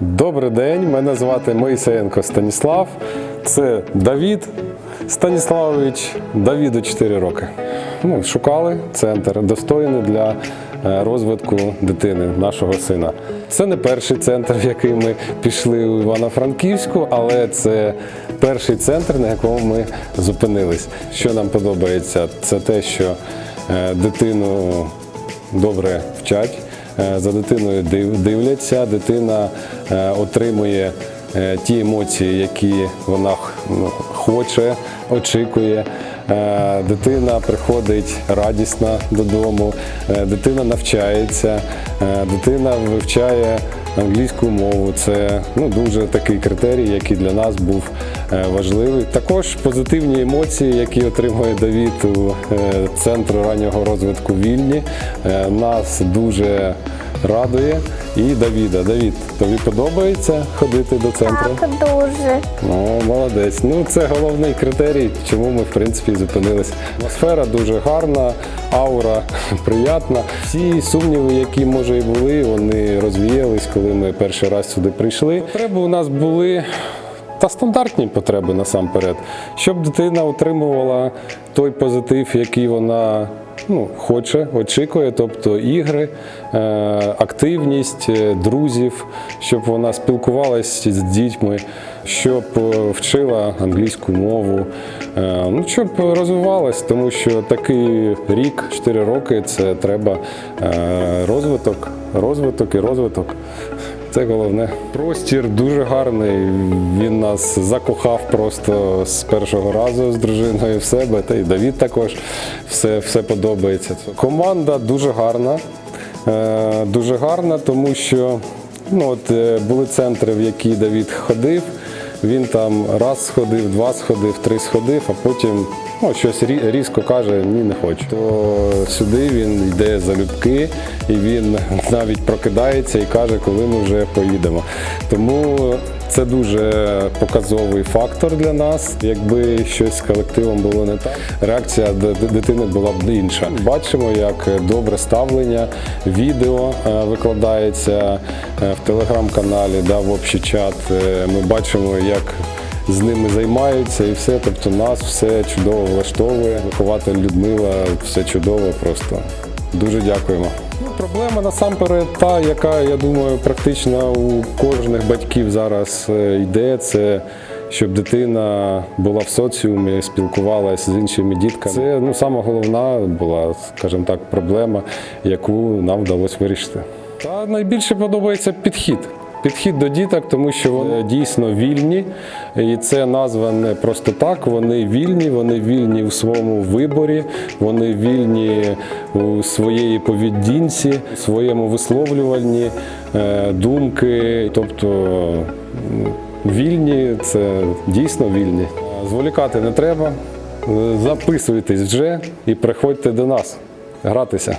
Добрий день, мене звати Моїсеєнко Станіслав. Це Давід Станіславович. Давіду 4 роки. Ну, шукали центр достойний для е, розвитку дитини, нашого сина. Це не перший центр, в який ми пішли у Івано-Франківську, але це перший центр, на якому ми зупинились. Що нам подобається, це те, що е, дитину добре вчать, за дитиною див- дивляться, дитина е, отримує е, ті емоції, які вона ну, хоче, очікує. Е, Дитина приходить радісна додому, е, дитина навчається, е, дитина вивчає англійську мову. Це ну, дуже такий критерій, який для нас був е, важливий. Також позитивні емоції, які отримує Давід у е, центру раннього розвитку Вільні, е, нас дуже радує. І Давіда. Давід, тобі подобається ходити до центру? Так, дуже. Ну, молодець. Ну, це головний критерій, чому ми в принципі і зупинились. Атмосфера дуже гарна, аура приятна. Всі сумніви, які може і були, вони розвіялись, коли ми перший раз сюди прийшли. Потреби у нас були. Та стандартні потреби насамперед, щоб дитина отримувала той позитив, який вона ну, хоче, очікує, тобто ігри, е, активність е, друзів, щоб вона спілкувалася з дітьми, щоб е, вчила англійську мову, ну, щоб розвивалась, тому що такий рік, 4 роки це треба розвиток, розвиток і розвиток. Це головне. Простір дуже гарний. Він нас закохав просто з першого разу з дружиною в себе. Та й Давід також все, все подобається. Команда дуже гарна. Е, дуже гарна, тому що ну, от, е, були центри, в які Давід ходив. Він там раз сходив, два сходив, три сходив, а потім ну, щось різко каже, ні, не хочу. То сюди він йде залюбки, і він навіть прокидається і каже, коли ми вже поїдемо. Тому це дуже показовий фактор для нас. Якби щось з колективом було не так, реакція дитини була б інша. Бачимо, як добре ставлення, відео е, викладається е, в телеграм-каналі, да, в общий чат. Е, Ми бачимо, як з ними займаються і все. Тобто нас все чудово влаштовує. Вихователь Людмила, все чудово просто. Дуже дякуємо. Ну, проблема насамперед та, яка, я думаю, практично у кожних батьків зараз е, йде, це щоб дитина була в соціумі, спілкувалася з іншими дітками. Це ну, саме головна була, скажімо так, проблема, яку нам вдалося вирішити. Та найбільше подобається підхід. Підхід до діток, тому що вони дійсно вільні, і це назва не просто так. Вони вільні, вони вільні у своєму виборі, вони вільні у своєї поведінці, у своєму висловлюванні е, думки. Тобто вільні це дійсно вільні. Зволікати не треба. Записуйтесь вже і приходьте до нас гратися.